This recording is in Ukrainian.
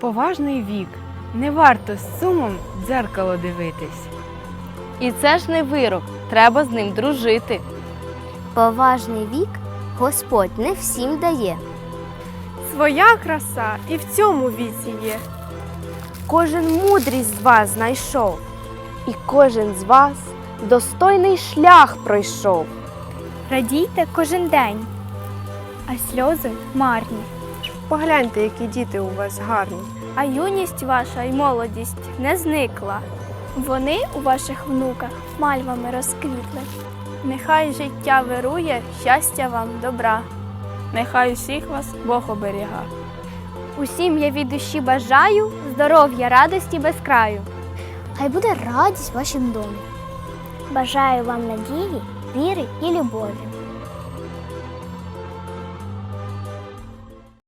Поважний вік. Не варто з сумом в дзеркало дивитись. І це ж не вирок, треба з ним дружити. Поважний вік Господь не всім дає. Своя краса і в цьому віці є. Кожен мудрість з вас знайшов, і кожен з вас достойний шлях пройшов. Радійте кожен день, а сльози марні. Погляньте, які діти у вас гарні. А юність ваша й молодість не зникла. Вони у ваших внуках мальвами розквітли. Нехай життя вирує, щастя вам, добра. Нехай усіх вас Бог оберіга. Усім я від душі бажаю здоров'я, радості без краю. Хай буде радість в вашому домі. Бажаю вам надії, віри і любові.